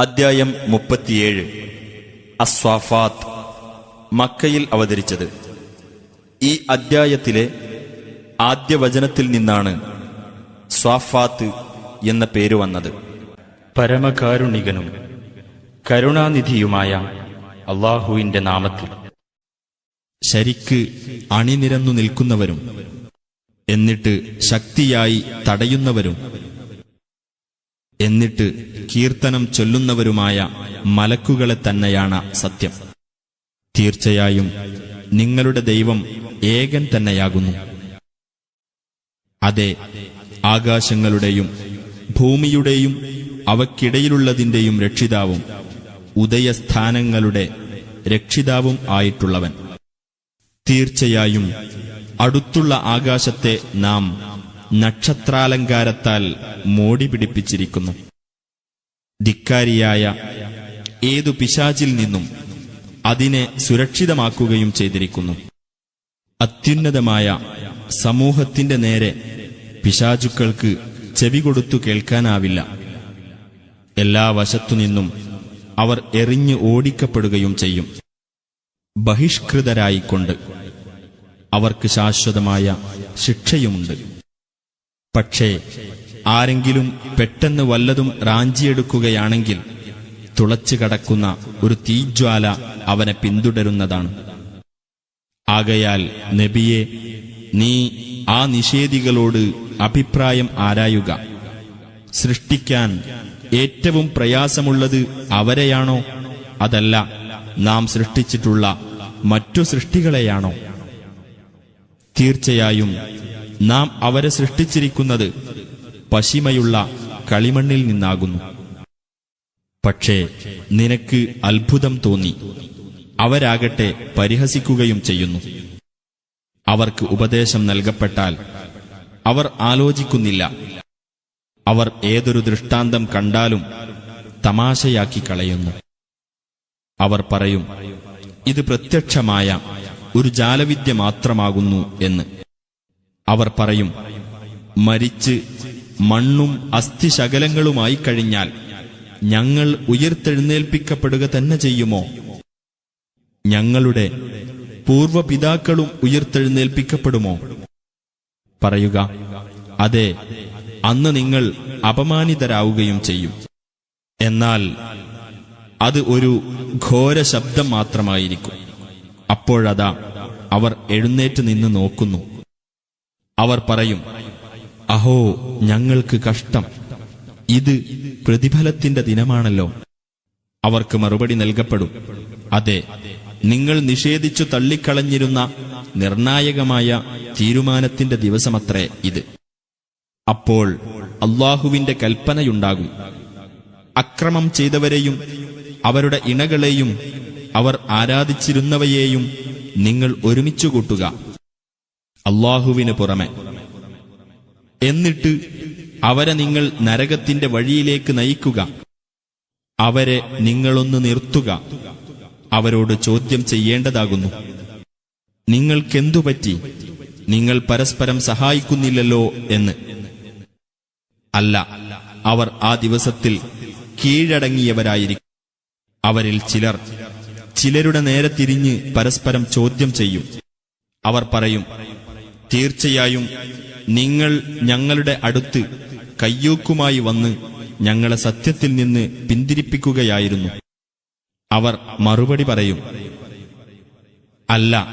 അദ്ധ്യായം മുപ്പത്തിയേഴ്. അസ്വാഫാത്ത്. മക്കയിൽ അവതരിച്ചത്. ഈ അദ്ധ്യായത്തിലെ ആദ്യ വചനത്തിൽ നിന്നാണ് സ്വാഫാത്ത് എന്ന പേര് വന്നത്. പരമകാരുണികനും കരുണാനിധിയുമായ അള്ളാഹുവിന്റെ നാമത്തിൽ. ശരിക്ക് അണിനിരന്നു നിൽക്കുന്നവരും എന്നിട്ട് ശക്തിയായി തടയുന്നവരും എന്നിട്ട് കീർത്തനം ചൊല്ലുന്നവരുമായ മലക്കുകളെ തന്നെയാണ് സത്യം. തീർച്ചയായും നിങ്ങളുടെ ദൈവം ഏകൻ തന്നെയാകുന്നു. അതെ ആകാശങ്ങളുടെയും ഭൂമിയുടെയും അവക്കിടയിലുള്ളതിന്റെയും രക്ഷിതാവും ഉദയസ്ഥാനങ്ങളുടെ രക്ഷിതാവും ആയിട്ടുള്ളവൻ. തീർച്ചയായും അടുത്തുള്ള ആകാശത്തെ നാം നക്ഷത്രാലങ്കാരത്താൽ മോടി പിടിപ്പിച്ചിരിക്കുന്നു. ധിക്കാരിയായ ഏതു പിശാചിൽ നിന്നും അതിനെ സുരക്ഷിതമാക്കുകയും ചെയ്തിരിക്കുന്നു. അത്യുന്നതമായ സമൂഹത്തിന്റെ നേരെ പിശാചുക്കൾക്ക് ചെവി കൊടുത്തു കേൾക്കാനാവില്ല. എല്ലാ വശത്തുനിന്നും അവർ എറിഞ്ഞ് ഓടിക്കപ്പെടുകയും ചെയ്യും. ബഹിഷ്കൃതരായിക്കൊണ്ട് അവർക്ക് ശാശ്വതമായ ശിക്ഷയുമുണ്ട്. പക്ഷേ ആരെങ്കിലും പെട്ടെന്ന് വല്ലതും റാഞ്ചിയെടുക്കുകയാണെങ്കിൽ തുളച്ചു കടക്കുന്ന ഒരു തീജ്വാല അവനെ പിന്തുടരുന്നതാണ്. ആകയാൽ നബിയെ നീ ആ നിഷേധികളോട് അഭിപ്രായം ആരായുക? സൃഷ്ടിക്കാൻ ഏറ്റവും പ്രയാസമുള്ളത് അവരെയാണോ? അതല്ല നാം സൃഷ്ടിച്ചിട്ടുള്ള മറ്റു സൃഷ്ടികളെയാണോ? തീർച്ചയായും നാം അവരെ സൃഷ്ടിച്ചിരിക്കുന്നത് പശിമയുള്ള കളിമണ്ണിൽ നിന്നാകുന്നു. പക്ഷേ നിനക്ക് അത്ഭുതം തോന്നി. അവരാകട്ടെ പരിഹസിക്കുകയും ചെയ്യുന്നു. അവർക്ക് ഉപദേശം നൽകപ്പെട്ടാൽ അവർ ആലോചിക്കുന്നില്ല. അവർ ഏതൊരു ദൃഷ്ടാന്തം കണ്ടാലും തമാശയാക്കി കളയുന്നു. അവർ പറയും ഇത് പ്രത്യക്ഷമായ ഒരു ജാലവിദ്യ മാത്രമാകുന്നു എന്ന്. അവർ പറയും മരിച്ച് മണ്ണും അസ്ഥിശകലങ്ങളുമായി കഴിഞ്ഞാൽ ഞങ്ങൾ ഉയർത്തെഴുന്നേൽപ്പിക്കപ്പെടുക തന്നെ ചെയ്യുമോ? ഞങ്ങളുടെ പൂർവപിതാക്കളും ഉയർത്തെഴുന്നേൽപ്പിക്കപ്പെടുമോ? പറയുക അതെ അന്ന് നിങ്ങൾ അപമാനിതരാവുകയും ചെയ്യും. എന്നാൽ അത് ഒരു ഘോര ശബ്ദം മാത്രമായിരിക്കും. അപ്പോഴതാ അവർ എഴുന്നേറ്റ് നിന്ന് നോക്കുന്നു. അവർ പറയും അഹോ ഞങ്ങൾക്ക് കഷ്ടം. ഇത് പ്രതിഫലത്തിന്റെ ദിനമാണല്ലോ. അവർക്ക് മറുപടി നൽകപ്പെടും. അതെ നിങ്ങൾ നിഷേധിച്ചു തള്ളിക്കളഞ്ഞിരുന്ന നിർണായകമായ തീരുമാനത്തിന്റെ ദിവസമത്രേ ഇത്. അപ്പോൾ അള്ളാഹുവിന്റെ കൽപ്പനയുണ്ടാകും. അക്രമം ചെയ്തവരെയും അവരുടെ ഇണകളെയും അവർ ആരാധിച്ചിരുന്നവയെയും നിങ്ങൾ ഒരുമിച്ചു കൂട്ടുക അള്ളാഹുവിന് പുറമെ. എന്നിട്ട് അവരെ നിങ്ങൾ നരകത്തിന്റെ വഴിയിലേക്ക് നയിക്കുക. അവരെ നിങ്ങളൊന്ന് നിർത്തുക. അവരോട് ചോദ്യം ചെയ്യേണ്ടതാകുന്നു. നിങ്ങൾക്കെന്തു പറ്റി? നിങ്ങൾ പരസ്പരം സഹായിക്കുന്നില്ലല്ലോ എന്ന്. അല്ല അവർ ആ ദിവസത്തിൽ കീഴടങ്ങിയവരായിരിക്കും. അവരിൽ ചിലർ ചിലരുടെ നേരെ തിരിഞ്ഞ് പരസ്പരം ചോദ്യം ചെയ്യും. അവർ പറയും തീർച്ചയായും നിങ്ങൾ ഞങ്ങളുടെ അടുത്ത് കയ്യൂക്കുമായി വന്ന് ഞങ്ങളെ സത്യത്തിൽ നിന്ന് പിന്തിരിപ്പിക്കുകയായിരുന്നു. അവർ മറുപടി പറയും അല്ല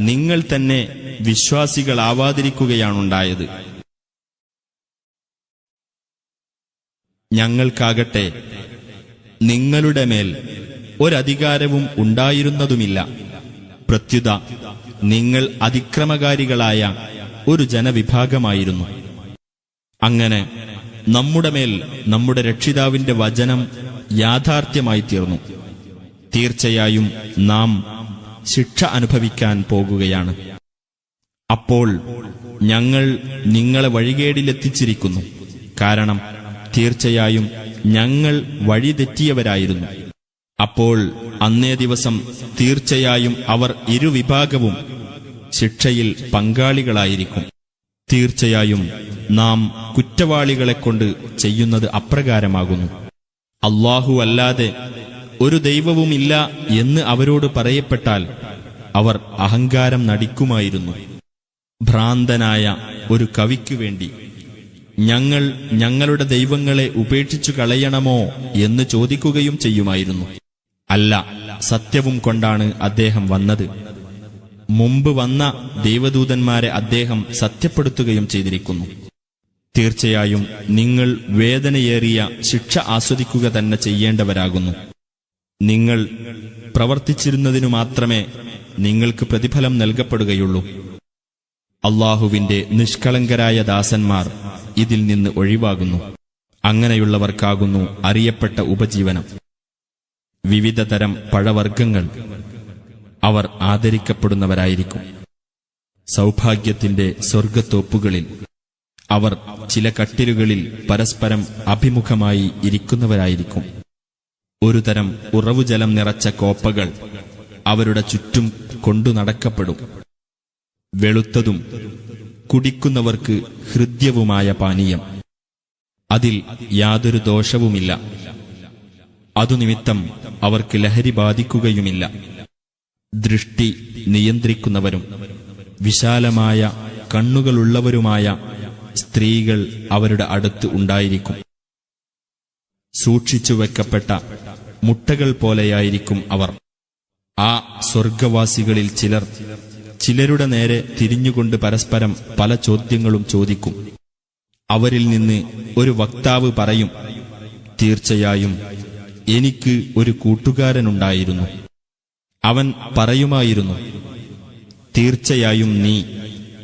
നിങ്ങൾ തന്നെ വിശ്വാസികളാവാതിരിക്കുകയാണുണ്ടായത്. ഞങ്ങൾക്കാകട്ടെ നിങ്ങളുടെ മേൽ ഒരധികാരവും ഉണ്ടായിരുന്നതുമില്ല. പ്രത്യുത നിങ്ങൾ അതിക്രമകാരികളായ ഒരു ജനവിഭാഗമായിരുന്നു. അങ്ങനെ നമ്മുടെ മേൽ നമ്മുടെ രക്ഷിതാവിന്റെ വചനം യാഥാർത്ഥ്യമായി തീർന്നു. തീർച്ചയായും നാം ശിക്ഷ അനുഭവിക്കാൻ പോകുകയാണ്. അപ്പോൾ ഞങ്ങൾ നിങ്ങളെ വഴികേടിലെത്തിച്ചിരിക്കുന്നു. കാരണം തീർച്ചയായും ഞങ്ങൾ വഴിതെറ്റിയവരായിരുന്നു അപ്പോൾ അന്നേ ദിവസം തീർച്ചയായും അവർ ഇരുവിഭാഗവും ശിക്ഷയിൽ പങ്കാളികളായിരിക്കും. തീർച്ചയായും നാം കുറ്റവാളികളെക്കൊണ്ട് ചെയ്യുന്നത് അപ്രകാരമാകുന്നു. അല്ലാഹു അല്ലാതെ ഒരു ദൈവവുമില്ല എന്ന് അവരോട് പറയപ്പെട്ടാൽ അവർ അഹങ്കാരം നടിക്കുമായിരുന്നു. ഭ്രാന്തനായ ഒരു കവിക്കു വേണ്ടി ഞങ്ങൾ ഞങ്ങളുടെ ദൈവങ്ങളെ ഉപേക്ഷിച്ചു കളയണമോ എന്ന് ചോദിക്കുകയും ചെയ്യുമായിരുന്നു. അല്ല സത്യവും കൊണ്ടാണ് അദ്ദേഹം വന്നത്. മുമ്പ് വന്ന ദൈവദൂതന്മാരെ അദ്ദേഹം സത്യപ്പെടുത്തുകയും ചെയ്തിരിക്കുന്നു. തീർച്ചയായും നിങ്ങൾ വേദനയേറിയ ശിക്ഷ ആസ്വദിക്കുക തന്നെ ചെയ്യേണ്ടവരാകുന്നു. നിങ്ങൾ പ്രവർത്തിച്ചിരുന്നതിനു മാത്രമേ നിങ്ങൾക്ക് പ്രതിഫലം നൽകപ്പെടുകയുള്ളൂ. അള്ളാഹുവിന്റെ നിഷ്കളങ്കരായ ദാസന്മാർ ഇതിൽ നിന്ന് ഒഴിവാകുന്നു. അങ്ങനെയുള്ളവർക്കാകുന്നു അറിയപ്പെട്ട ഉപജീവനം. വിവിധതരം പഴവർഗങ്ങൾ. അവർ ആദരിക്കപ്പെടുന്നവരായിരിക്കും. സൗഭാഗ്യത്തിന്റെ സ്വർഗത്തോപ്പുകളിൽ അവർ ചില കട്ടിലുകളിൽ പരസ്പരം അഭിമുഖമായി ഇരിക്കുന്നവരായിരിക്കും. ഒരു തരം ഉറവുജലം നിറച്ച കോപ്പകൾ അവരുടെ ചുറ്റും കൊണ്ടു നടക്കപ്പെടും. വെളുത്തതും കുടിക്കുന്നവർക്ക് ഹൃദ്യവുമായ പാനീയം. അതിൽ യാതൊരു ദോഷവുമില്ല. അതുനിമിത്തം അവർക്ക് ലഹരി ബാധിക്കുകയുമില്ല. ദൃഷ്ടി നിയന്ത്രിക്കുന്നവരും വിശാലമായ കണ്ണുകളുള്ളവരുമായ സ്ത്രീകൾ അവരുടെ അടുത്ത് ഉണ്ടായിരിക്കും. സൂക്ഷിച്ചു വെക്കപ്പെട്ട മുട്ടകൾ പോലെയായിരിക്കും അവർ. ആ സ്വർഗവാസികളിൽ ചിലർ ചിലരുടെ നേരെ തിരിഞ്ഞുകൊണ്ട് പരസ്പരം പല ചോദ്യങ്ങളും ചോദിക്കും. അവരിൽ നിന്ന് ഒരു വക്താവ് പറയും തീർച്ചയായും എനിക്ക് ഒരു കൂട്ടുകാരനുണ്ടായിരുന്നു. അവൻ പറയുമായിരുന്നു തീർച്ചയായും നീ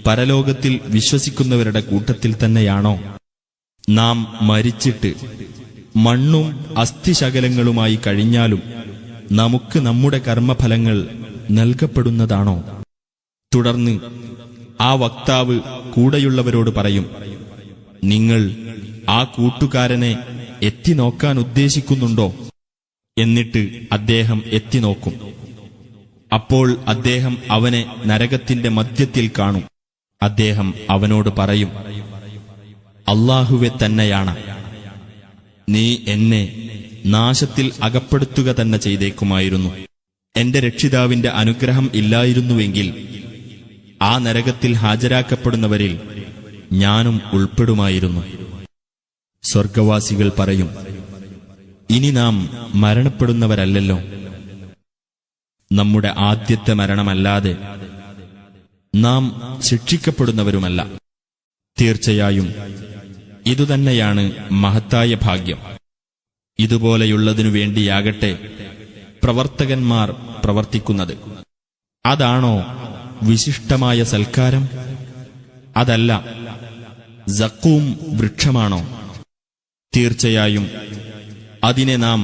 പരലോകത്തിൽ വിശ്വസിക്കുന്നവരുടെ കൂട്ടത്തിൽ തന്നെയാണോ? നാം മരിച്ചിട്ട് മണ്ണും അസ്ഥിശകലങ്ങളുമായി കഴിഞ്ഞാലും നമുക്ക് നമ്മുടെ കർമ്മഫലങ്ങൾ നൽകപ്പെടുന്നതാണോ? തുടർന്ന് ആ വക്താവ് കൂടെയുള്ളവരോട് പറയും നിങ്ങൾ ആ കൂട്ടുകാരനെ എത്തിനോക്കാൻ ഉദ്ദേശിക്കുന്നുണ്ടോ? എന്നിട്ട് അദ്ദേഹം എത്തി നോക്കും അപ്പോൾ അദ്ദേഹം അവനെ നരകത്തിന്റെ മധ്യത്തിൽ കാണും. അദ്ദേഹം അവനോട് പറയും അള്ളാഹുവെ തന്നെയാണ്. നീ എന്നെ നാശത്തിൽ അകപ്പെടുത്തുക തന്നെ ചെയ്തേക്കുമായിരുന്നു. എന്റെ രക്ഷിതാവിന്റെ അനുഗ്രഹം ഇല്ലായിരുന്നുവെങ്കിൽ ആ നരകത്തിൽ ഹാജരാക്കപ്പെടുന്നവരിൽ ഞാനും ഉൾപ്പെടുമായിരുന്നു. സ്വർഗവാസികൾ പറയും ഇനി നാം മരണപ്പെടുന്നവരല്ലല്ലോ. നമ്മുടെ ആദ്യത്തെ മരണമല്ലാതെ നാം ശിക്ഷിക്കപ്പെടുന്നവരുമല്ല. തീർച്ചയായും ഇതുതന്നെയാണ് മഹത്തായ ഭാഗ്യം. ഇതുപോലെയുള്ളതിനു വേണ്ടിയാകട്ടെ പ്രവർത്തകന്മാർ പ്രവർത്തിക്കുന്നത്. അതാണോ വിശിഷ്ടമായ സൽക്കാരം? അതല്ല സക്കൂം വൃക്ഷമാണോ? തീർച്ചയായും അതിനെ നാം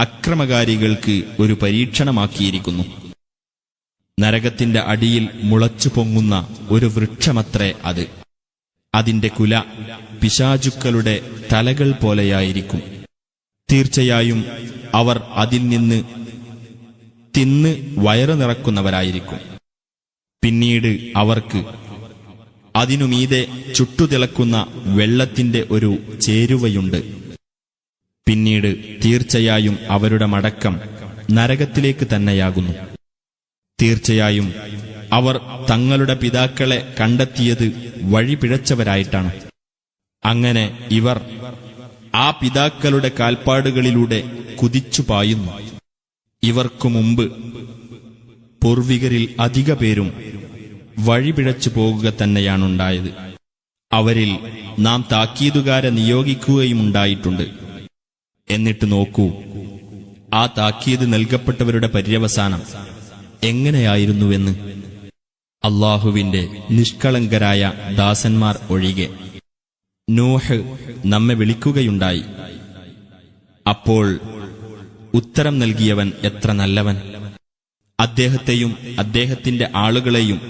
അക്രമകാരികൾക്ക് ഒരു പരീക്ഷണമാക്കിയിരിക്കുന്നു. നരകത്തിന്റെ അടിയിൽ മുളച്ചു പൊങ്ങുന്ന ഒരു വൃക്ഷമത്രേ അത്. അതിന്റെ കുല പിശാചുക്കളുടെ തലകൾ പോലെയായിരിക്കും. തീർച്ചയായും അവർ അതിൽ നിന്ന് തിന്ന് വയറു നിറക്കുന്നവരായിരിക്കും. പിന്നീട് അവർക്ക് അതിനുമീതെ ചുട്ടുതിളക്കുന്ന വെള്ളത്തിന്റെ ഒരു ചേരുവയുണ്ട്. പിന്നീട് തീർച്ചയായും അവരുടെ മടക്കം നരകത്തിലേക്ക് തന്നെയാകുന്നു. തീർച്ചയായും അവർ തങ്ങളുടെ പിതാക്കളെ കണ്ടെത്തിയത് വഴിപിഴച്ചവരായിട്ടാണ് അങ്ങനെ ഇവർ ആ പിതാക്കളുടെ കാൽപ്പാടുകളിലൂടെ കുതിച്ചു പായുന്നു. ഇവർക്കു മുമ്പ് പൂർവികരിൽ അധിക പേരും വഴിപിഴച്ചു പോകുക തന്നെയാണുണ്ടായത്. അവരിൽ നാം താക്കീതുകാരെ നിയോഗിക്കുകയുമുണ്ടായിട്ടുണ്ട് എന്നിട്ട് നോക്കൂ ആ താക്കീത് നൽകപ്പെട്ടവരുടെ പര്യവസാനം എങ്ങനെയായിരുന്നുവെന്ന്. അള്ളാഹുവിന്റെ നിഷ്കളങ്കരായ ദാസന്മാർ ഒഴികെ നോഹ് നമ്മെ വിളിക്കുകയുണ്ടായി. അപ്പോൾ ഉത്തരം നൽകിയവൻ എത്ര നല്ലവൻ. അദ്ദേഹത്തെയും അദ്ദേഹത്തിന്റെ ആളുകളെയും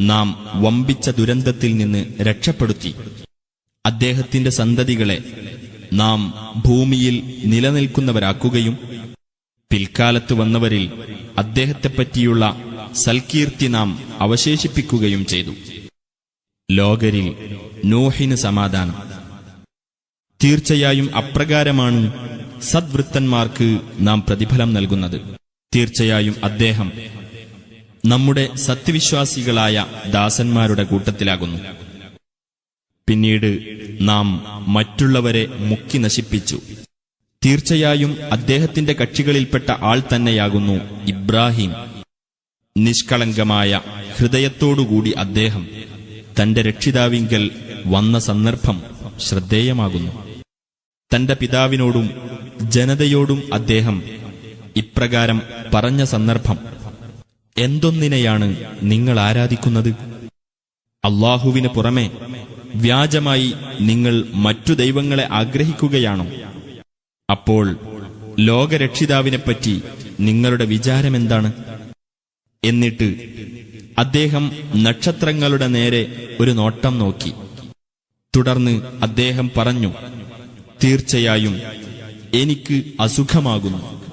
നാം വമ്പിച്ച ദുരന്തത്തിൽ നിന്ന് രക്ഷപ്പെടുത്തി. അദ്ദേഹത്തിന്റെ സന്തതികളെ നാം ഭൂമിയിൽ നിലനിൽക്കുന്നവരാക്കുകയും പിൽക്കാലത്ത് വന്നവരിൽ അദ്ദേഹത്തെപ്പറ്റിയുള്ള സൽകീർത്തി നാം അവശേഷിപ്പിക്കുകയും ചെയ്തു. ലോകരിൽ നോഹിന് സമാധാനം. തീർച്ചയായും അപ്രകാരമാണ് സദ്വൃത്തന്മാർക്ക് നാം പ്രതിഫലം നൽകുന്നത്. തീർച്ചയായും അദ്ദേഹം നമ്മുടെ സത്യവിശ്വാസികളായ ദാസന്മാരുടെ കൂട്ടത്തിലാകുന്നു. പിന്നീട് നാം മറ്റുള്ളവരെ മുക്കി നശിപ്പിച്ചു. തീർച്ചയായും അദ്ദേഹത്തിന്റെ കക്ഷികളിൽപ്പെട്ട ആൾ തന്നെയാകുന്നു ഇബ്രാഹിം. നിഷ്കളങ്കമായ ഹൃദയത്തോടുകൂടി അദ്ദേഹം തന്റെ രക്ഷിതാവിങ്കൽ വന്ന സന്ദർഭം ശ്രദ്ധേയമാകുന്നു. തന്റെ പിതാവിനോടും ജനതയോടും അദ്ദേഹം ഇപ്രകാരം പറഞ്ഞ സന്ദർഭം എന്തൊന്നിനെയാണ് നിങ്ങൾ ആരാധിക്കുന്നത്? അള്ളാഹുവിന് പുറമെ വ്യാജമായി നിങ്ങൾ മറ്റു ദൈവങ്ങളെ ആഗ്രഹിക്കുകയാണോ? അപ്പോൾ ലോകരക്ഷിതാവിനെപ്പറ്റി നിങ്ങളുടെ വിചാരമെന്താണ്? എന്നിട്ട് അദ്ദേഹം നക്ഷത്രങ്ങളുടെ നേരെ ഒരു നോട്ടം നോക്കി. തുടർന്ന് അദ്ദേഹം പറഞ്ഞു തീർച്ചയായും എനിക്ക് അസുഖമാകുന്നു.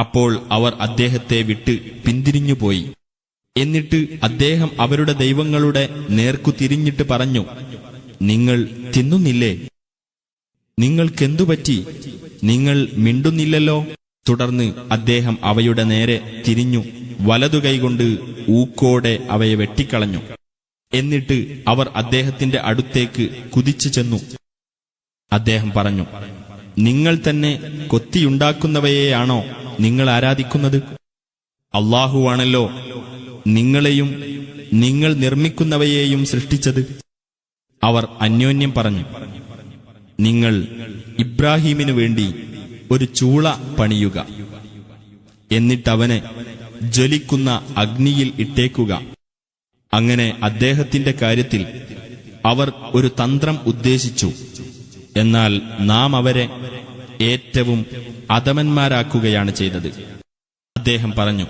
അപ്പോൾ അവർ അദ്ദേഹത്തെ വിട്ട് പിന്തിരിഞ്ഞുപോയി. എന്നിട്ട് അദ്ദേഹം അവരുടെ ദൈവങ്ങളുടെ നേർക്കു തിരിഞ്ഞിട്ട് പറഞ്ഞു നിങ്ങൾ തിന്നുന്നില്ലേ? നിങ്ങൾക്കെന്തുപറ്റി? നിങ്ങൾ മിണ്ടുന്നില്ലല്ലോ? തുടർന്ന് അദ്ദേഹം അവയുടെ നേരെ തിരിഞ്ഞു വലതുകൈകൊണ്ട് ഊക്കോടെ അവയെ വെട്ടിക്കളഞ്ഞു. എന്നിട്ട് അവർ അദ്ദേഹത്തിന്റെ അടുത്തേക്ക് കുതിച്ചു ചെന്നു. അദ്ദേഹം പറഞ്ഞു നിങ്ങൾ തന്നെ കൊത്തിയുണ്ടാക്കുന്നവയെയാണോ നിങ്ങൾ ആരാധിക്കുന്നത്? അള്ളാഹുവാണല്ലോ നിങ്ങളെയും നിങ്ങൾ നിർമ്മിക്കുന്നവയെയും സൃഷ്ടിച്ചത് അവർ അന്യോന്യം പറഞ്ഞു. നിങ്ങൾ ഇബ്രാഹീമിനു വേണ്ടി ഒരു ചൂള പണിയുക. എന്നിട്ടവനെ ജ്വലിക്കുന്ന അഗ്നിയിൽ ഇട്ടേക്കുക. അങ്ങനെ അദ്ദേഹത്തിന്റെ കാര്യത്തിൽ അവർ ഒരു തന്ത്രം ഉദ്ദേശിച്ചു. എന്നാൽ നാം അവരെ ഏറ്റവും അധമന്മാരാക്കുകയാണ് ചെയ്തത്. അദ്ദേഹം പറഞ്ഞു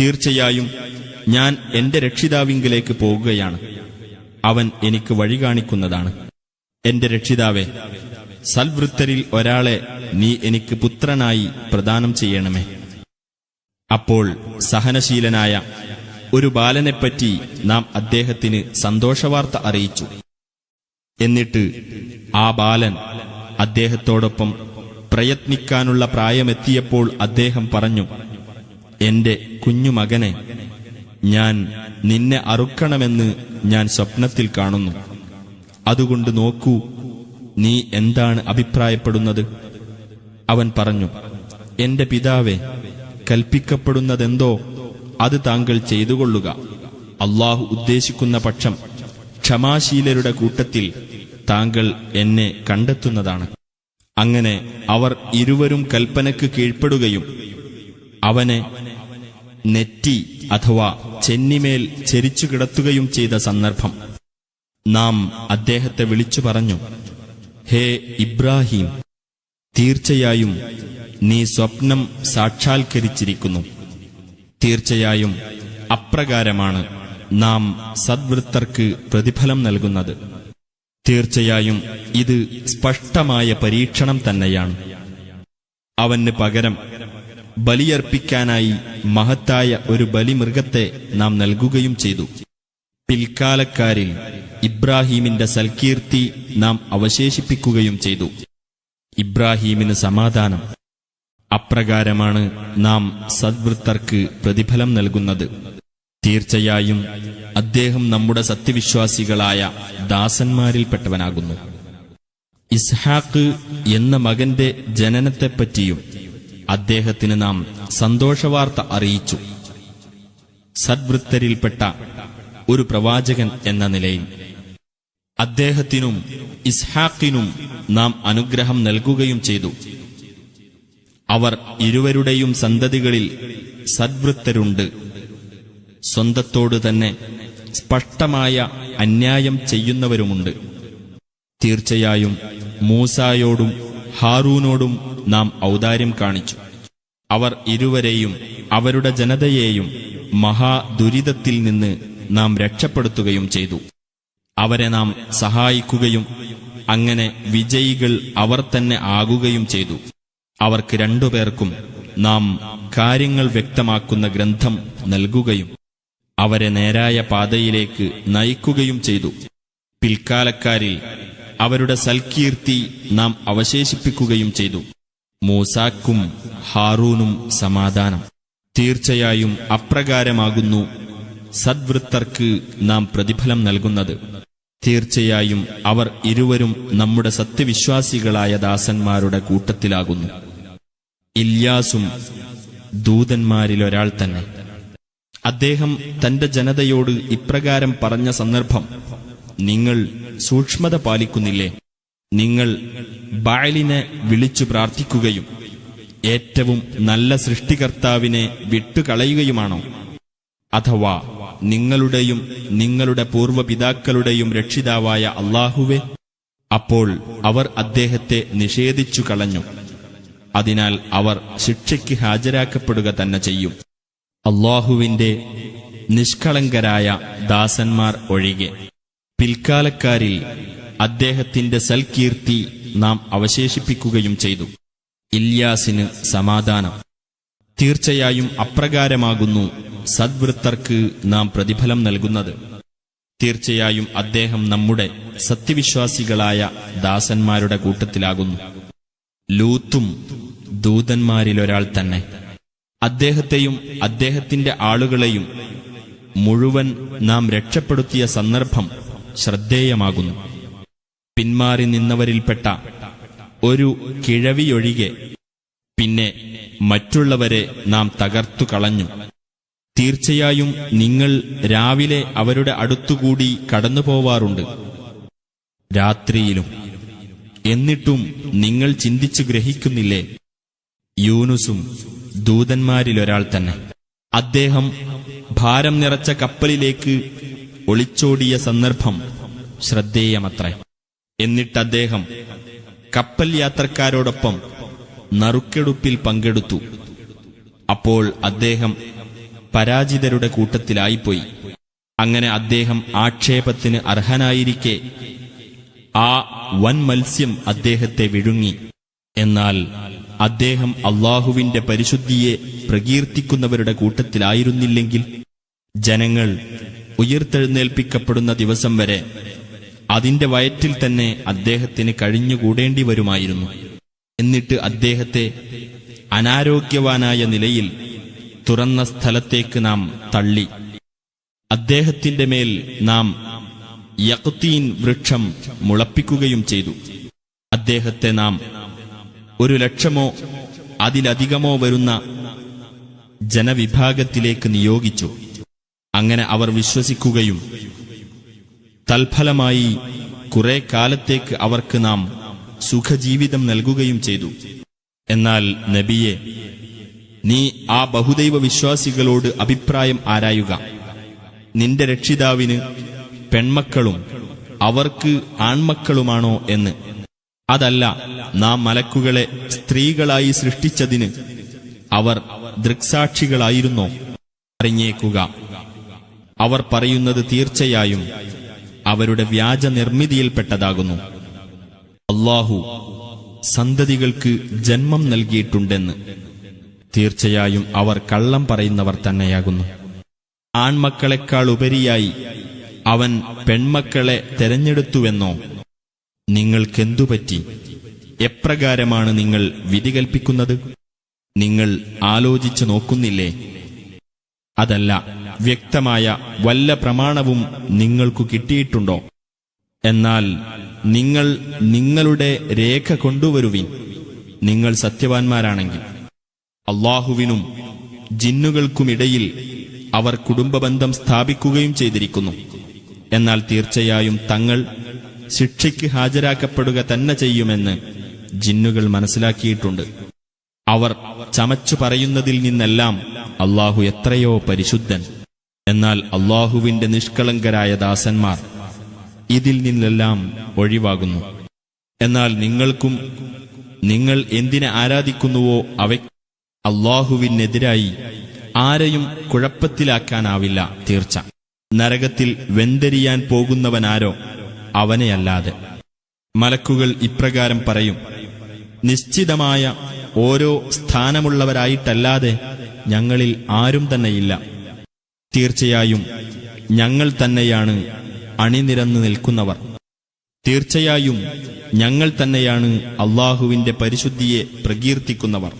തീർച്ചയായും ഞാൻ എന്റെ രക്ഷിതാവിങ്കിലേക്ക് പോകുകയാണ്. അവൻ എനിക്ക് വഴി കാണിക്കുന്നതാണ്. എന്റെ രക്ഷിതാവെ സൽവൃത്തരിൽ ഒരാളെ നീ എനിക്ക് പുത്രനായി പ്രദാനം ചെയ്യണമേ. അപ്പോൾ സഹനശീലനായ ഒരു ബാലനെപ്പറ്റി നാം അദ്ദേഹത്തിന് സന്തോഷവാർത്ത അറിയിച്ചു. എന്നിട്ട് ആ ബാലൻ അദ്ദേഹത്തോടൊപ്പം പ്രയത്നിക്കാനുള്ള പ്രായമെത്തിയപ്പോൾ അദ്ദേഹം പറഞ്ഞു എന്റെ കുഞ്ഞുമകനെ ഞാൻ നിന്നെ അറുക്കണമെന്ന് ഞാൻ സ്വപ്നത്തിൽ കാണുന്നു. അതുകൊണ്ട് നോക്കൂ നീ എന്താണ് അഭിപ്രായപ്പെടുന്നത്? അവൻ പറഞ്ഞു എന്റെ പിതാവെ കൽപ്പിക്കപ്പെടുന്നതെന്തോ അത് താങ്കൾ ചെയ്തുകൊള്ളുക. അള്ളാഹു ഉദ്ദേശിക്കുന്ന പക്ഷം ക്ഷമാശീലരുടെ കൂട്ടത്തിൽ താങ്കൾ എന്നെ കണ്ടെത്തുന്നതാണ്. അങ്ങനെ അവർ ഇരുവരും കൽപ്പനക്ക് കീഴ്പ്പെടുകയും അവനെ നെറ്റി അഥവാ ചെന്നിമേൽ ചെരിച്ചു കിടത്തുകയും ചെയ്ത സന്ദർഭം. നാം അദ്ദേഹത്തെ വിളിച്ചു പറഞ്ഞു ഹേ ഇബ്രാഹിം തീർച്ചയായും നീ സ്വപ്നം സാക്ഷാത്കരിച്ചിരിക്കുന്നു. തീർച്ചയായും അപ്രകാരമാണ് നാം സദ്വൃത്തർക്ക് പ്രതിഫലം നൽകുന്നത്. തീർച്ചയായും ഇത് സ്പഷ്ടമായ പരീക്ഷണം തന്നെയാണ്. അവന് പകരം ബലിയർപ്പിക്കാനായി മഹത്തായ ഒരു ബലിമൃഗത്തെ നാം നൽകുകയും ചെയ്തു. പിൽക്കാലക്കാരിൽ ഇബ്രാഹീമിന്റെ സൽകീർത്തി നാം അവശേഷിപ്പിക്കുകയും ചെയ്തു. ഇബ്രാഹീമിന് സമാധാനം. അപ്രകാരമാണ് നാം സദ്വൃത്തർക്ക് പ്രതിഫലം നൽകുന്നത്. തീർച്ചയായും അദ്ദേഹം നമ്മുടെ സത്യവിശ്വാസികളായ ദാസന്മാരിൽപ്പെട്ടവനാകുന്നു. ഇസ്ഹാക്ക് എന്ന മകന്റെ ജനനത്തെപ്പറ്റിയും അദ്ദേഹത്തിന് നാം സന്തോഷവാർത്ത അറിയിച്ചു. സദ്വൃത്തരിൽപ്പെട്ട ഒരു പ്രവാചകൻ എന്ന നിലയിൽ അദ്ദേഹത്തിനും ഇസ്ഹാക്കിനും നാം അനുഗ്രഹം നൽകുകയും ചെയ്തു. അവർ ഇരുവരുടെയും സന്തതികളിൽ സദ്വൃത്തരുണ്ട്. സ്വന്തത്തോട് തന്നെ സ്പഷ്ടമായ അന്യായം ചെയ്യുന്നവരുമുണ്ട്. തീർച്ചയായും മൂസായോടും ഹാറൂനോടും നാം ഔദാര്യം കാണിച്ചു. അവർ ഇരുവരെയും അവരുടെ ജനതയെയും മഹാദുരിതത്തിൽ നിന്ന് നാം രക്ഷപ്പെടുത്തുകയും ചെയ്തു. അവരെ നാം സഹായിക്കുകയും അങ്ങനെ വിജയികൾ അവർ തന്നെ ആകുകയും ചെയ്തു. അവർക്ക് രണ്ടുപേർക്കും നാം കാര്യങ്ങൾ വ്യക്തമാക്കുന്ന ഗ്രന്ഥം നൽകുകയും അവരെ നേരായ പാതയിലേക്ക് നയിക്കുകയും ചെയ്തു. പിൽക്കാലക്കാരിൽ അവരുടെ സൽകീർത്തി നാം അവശേഷിപ്പിക്കുകയും ചെയ്തു. മൂസാക്കും ഹാറൂനും സമാധാനം. തീർച്ചയായും അപ്രകാരമാകുന്നു സദ്വൃത്തർക്ക് നാം പ്രതിഫലം നൽകുന്നത്. തീർച്ചയായും അവർ ഇരുവരും നമ്മുടെ സത്യവിശ്വാസികളായ ദാസന്മാരുടെ കൂട്ടത്തിലാകുന്നു. ഇല്യാസും ദൂതന്മാരിലൊരാൾ തന്നെ. അദ്ദേഹം തന്റെ ജനതയോട് ഇപ്രകാരം പറഞ്ഞ സന്ദർഭം നിങ്ങൾ സൂക്ഷ്മത പാലിക്കുന്നില്ലേ? നിങ്ങൾ ബാലിനെ വിളിച്ചു പ്രാർത്ഥിക്കുകയും ഏറ്റവും നല്ല സൃഷ്ടികർത്താവിനെ വിട്ടുകളയുകയുമാണോ? അഥവാ നിങ്ങളുടെയും നിങ്ങളുടെ പൂർവപിതാക്കളുടെയും രക്ഷിതാവായ അള്ളാഹുവെ അപ്പോൾ അവർ അദ്ദേഹത്തെ നിഷേധിച്ചു കളഞ്ഞു. അതിനാൽ അവർ ശിക്ഷയ്ക്ക് ഹാജരാക്കപ്പെടുക തന്നെ ചെയ്യും. അള്ളാഹുവിന്റെ നിഷ്കളങ്കരായ ദാസന്മാർ ഒഴികെ. പിൽക്കാലക്കാരിൽ അദ്ദേഹത്തിന്റെ സൽകീർത്തി നാം അവശേഷിപ്പിക്കുകയും ചെയ്തു. ഇല്യാസിന് സമാധാനം. തീർച്ചയായും അപ്രകാരമാകുന്നു സദ്വൃത്തർക്ക് നാം പ്രതിഫലം നൽകുന്നത്. തീർച്ചയായും അദ്ദേഹം നമ്മുടെ സത്യവിശ്വാസികളായ ദാസന്മാരുടെ കൂട്ടത്തിലാകുന്നു. ലൂത്തും ദൂതന്മാരിലൊരാൾ തന്നെ. അദ്ദേഹത്തെയും അദ്ദേഹത്തിന്റെ ആളുകളെയും മുഴുവൻ നാം രക്ഷപ്പെടുത്തിയ സന്ദർഭം ശ്രദ്ധേയമാകുന്നു. പിന്മാറി നിന്നവരിൽപ്പെട്ട ഒരു കിഴവിയൊഴികെ പിന്നെ മറ്റുള്ളവരെ നാം തകർത്തു കളഞ്ഞു. തീർച്ചയായും നിങ്ങൾ രാവിലെ അവരുടെ അടുത്തുകൂടി കടന്നുപോവാറുണ്ട് രാത്രിയിലും. എന്നിട്ടും നിങ്ങൾ ചിന്തിച്ചു ഗ്രഹിക്കുന്നില്ലേ? യൂനുസും ദൂതന്മാരിലൊരാൾ തന്നെ. അദ്ദേഹം ഭാരം നിറച്ച കപ്പലിലേക്ക് ഒളിച്ചോടിയ സന്ദർഭം ശ്രദ്ധേയമത്രേ. എന്നിട്ട് അദ്ദേഹം കപ്പൽ യാത്രക്കാരോടൊപ്പം നറുക്കെടുപ്പിൽ പങ്കെടുത്തു. അപ്പോൾ അദ്ദേഹം പരാജിതരുടെ കൂട്ടത്തിലായിപ്പോയി. അങ്ങനെ അദ്ദേഹം ആക്ഷേപത്തിന് അർഹനായിരിക്കെ ആ വൻ മത്സ്യം അദ്ദേഹത്തെ വിഴുങ്ങി. എന്നാൽ അദ്ദേഹം അള്ളാഹുവിന്റെ പരിശുദ്ധിയെ പ്രകീർത്തിക്കുന്നവരുടെ കൂട്ടത്തിലായിരുന്നില്ലെങ്കിൽ ജനങ്ങൾ ഉയർത്തെഴുന്നേൽപ്പിക്കപ്പെടുന്ന ദിവസം വരെ അതിന്റെ വയറ്റിൽ തന്നെ അദ്ദേഹത്തിന് കഴിഞ്ഞുകൂടേണ്ടി വരുമായിരുന്നു. എന്നിട്ട് അദ്ദേഹത്തെ അനാരോഗ്യവാനായ നിലയിൽ തുറന്ന സ്ഥലത്തേക്ക് നാം തള്ളി. അദ്ദേഹത്തിന്റെ മേൽ നാം യക്തീൻ വൃക്ഷം മുളപ്പിക്കുകയും ചെയ്തു. അദ്ദേഹത്തെ നാം ഒരു ലക്ഷമോ അതിലധികമോ വരുന്ന ജനവിഭാഗത്തിലേക്ക് നിയോഗിച്ചു. അങ്ങനെ അവർ വിശ്വസിക്കുകയും തൽഫലമായി കുറെ കാലത്തേക്ക് അവർക്ക് നാം സുഖജീവിതം നൽകുകയും ചെയ്തു. എന്നാൽ നബിയെ നീ ആ ബഹുദൈവ വിശ്വാസികളോട് അഭിപ്രായം ആരായുക? നിന്റെ രക്ഷിതാവിന് പെൺമക്കളും അവർക്ക് ആൺമക്കളുമാണോ എന്ന്. അതല്ല നാം മലക്കുകളെ സ്ത്രീകളായി സൃഷ്ടിച്ചതിന് അവർ ദൃക്സാക്ഷികളായിരുന്നോ? അറിഞ്ഞേക്കുക. അവർ പറയുന്നത് തീർച്ചയായും അവരുടെ വ്യാജ നിർമ്മിതിയിൽപ്പെട്ടതാകുന്നു അള്ളാഹു സന്തതികൾക്ക് ജന്മം നൽകിയിട്ടുണ്ടെന്ന്. തീർച്ചയായും അവർ കള്ളം പറയുന്നവർ തന്നെയാകുന്നു. ആൺമക്കളെക്കാൾ ഉപരിയായി അവൻ പെൺമക്കളെ തെരഞ്ഞെടുത്തുവെന്നോ? നിങ്ങൾക്കെന്തുപറ്റി എപ്രകാരമാണ് നിങ്ങൾ വിധി കൽപ്പിക്കുന്നത്? നിങ്ങൾ ആലോചിച്ചു നോക്കുന്നില്ലേ? അതല്ല വ്യക്തമായ വല്ല പ്രമാണവും നിങ്ങൾക്കു കിട്ടിയിട്ടുണ്ടോ? എന്നാൽ നിങ്ങൾ നിങ്ങളുടെ രേഖ കൊണ്ടുവരുവിൻ. നിങ്ങൾ സത്യവാൻമാരാണെങ്കിൽ. അള്ളാഹുവിനും ജിന്നുകൾക്കുമിടയിൽ അവർ കുടുംബബന്ധം സ്ഥാപിക്കുകയും ചെയ്തിരിക്കുന്നു. എന്നാൽ തീർച്ചയായും തങ്ങൾ ശിക്ഷയ്ക്ക് ഹാജരാക്കപ്പെടുക തന്നെ ചെയ്യുമെന്ന് ജിന്നുകൾ മനസ്സിലാക്കിയിട്ടുണ്ട്. അവർ ചമച്ചു പറയുന്നതിൽ നിന്നെല്ലാം അള്ളാഹു എത്രയോ പരിശുദ്ധൻ. എന്നാൽ അള്ളാഹുവിന്റെ നിഷ്കളങ്കരായ ദാസന്മാർ ഇതിൽ നിന്നെല്ലാം ഒഴിവാകുന്നു. എന്നാൽ നിങ്ങൾക്കും നിങ്ങൾ എന്തിനെ ആരാധിക്കുന്നുവോ അവ അള്ളാഹുവിനെതിരായി ആരെയും കുഴപ്പത്തിലാക്കാനാവില്ല തീർച്ച. നരകത്തിൽ വെന്തെരിയാൻ പോകുന്നവനാരോ അവനെയല്ലാതെ. മലക്കുകൾ ഇപ്രകാരം പറയും നിശ്ചിതമായ ഓരോ സ്ഥാനമുള്ളവരായിട്ടല്ലാതെ ഞങ്ങളിൽ ആരും തന്നെയില്ല. തീർച്ചയായും ഞങ്ങൾ തന്നെയാണ് അണിനിരന്ന് നിൽക്കുന്നവർ. തീർച്ചയായും ഞങ്ങൾ തന്നെയാണ് അള്ളാഹുവിന്റെ പരിശുദ്ധിയെ പ്രകീർത്തിക്കുന്നവർ.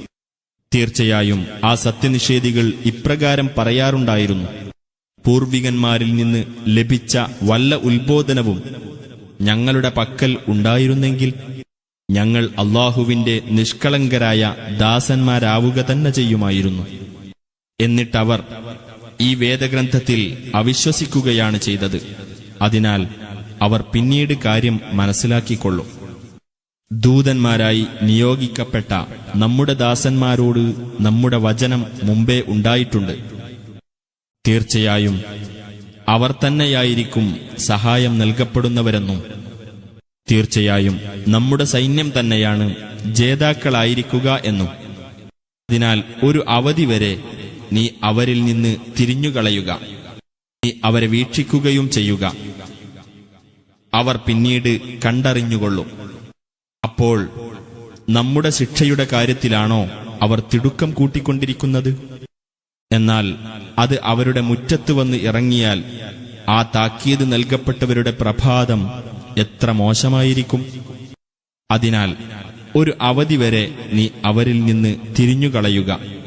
തീർച്ചയായും ആ സത്യനിഷേധികൾ ഇപ്രകാരം പറയാറുണ്ടായിരുന്നു. പൂർവികന്മാരിൽ നിന്ന് ലഭിച്ച വല്ല ഉത്ബോധനവും ഞങ്ങളുടെ പക്കൽ ഉണ്ടായിരുന്നെങ്കിൽ ഞങ്ങൾ അള്ളാഹുവിന്റെ നിഷ്കളങ്കരായ ദാസന്മാരാവുക തന്നെ ചെയ്യുമായിരുന്നു. എന്നിട്ടവർ ഈ വേദഗ്രന്ഥത്തിൽ അവിശ്വസിക്കുകയാണ് ചെയ്തത്. അതിനാൽ അവർ പിന്നീട് കാര്യം മനസ്സിലാക്കിക്കൊള്ളും. ദൂതന്മാരായി നിയോഗിക്കപ്പെട്ട നമ്മുടെ ദാസന്മാരോട് നമ്മുടെ വചനം മുമ്പേ ഉണ്ടായിട്ടുണ്ട്. തീർച്ചയായും അവർ തന്നെയായിരിക്കും സഹായം നൽകപ്പെടുന്നവരെന്നും. തീർച്ചയായും നമ്മുടെ സൈന്യം തന്നെയാണ് ജേതാക്കളായിരിക്കുക എന്നും. അതിനാൽ ഒരു അവധി വരെ നീ അവരിൽ നിന്ന് തിരിഞ്ഞുകളയുക. നീ അവരെ വീക്ഷിക്കുകയും ചെയ്യുക. അവർ പിന്നീട് കണ്ടറിഞ്ഞുകൊള്ളും. അപ്പോൾ നമ്മുടെ ശിക്ഷയുടെ കാര്യത്തിലാണോ അവർ തിടുക്കം കൂട്ടിക്കൊണ്ടിരിക്കുന്നത്? എന്നാൽ അത് അവരുടെ മുറ്റത്ത് വന്ന് ഇറങ്ങിയാൽ ആ താക്കീത് നൽകപ്പെട്ടവരുടെ പ്രഭാതം എത്ര മോശമായിരിക്കും? അതിനാൽ ഒരു അവധി വരെ നീ അവരിൽ നിന്ന് തിരിഞ്ഞുകളയുക.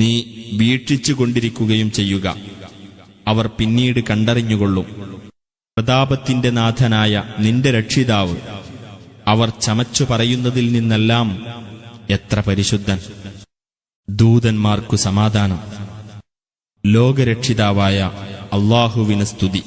നീ വീക്ഷിച്ചുകൊണ്ടിരിക്കുകയും ചെയ്യുക. അവർ പിന്നീട് കണ്ടറിഞ്ഞുകൊള്ളും. പ്രതാപത്തിന്റെ നാഥനായ നിന്റെ രക്ഷിതാവ്. അവർ ചമച്ചു പറയുന്നതിൽ നിന്നെല്ലാം എത്ര പരിശുദ്ധൻ. ദൂതന്മാർക്കു സമാധാനം. ലോകരക്ഷിതാവായ അള്ളാഹുവിന് സ്തുതി.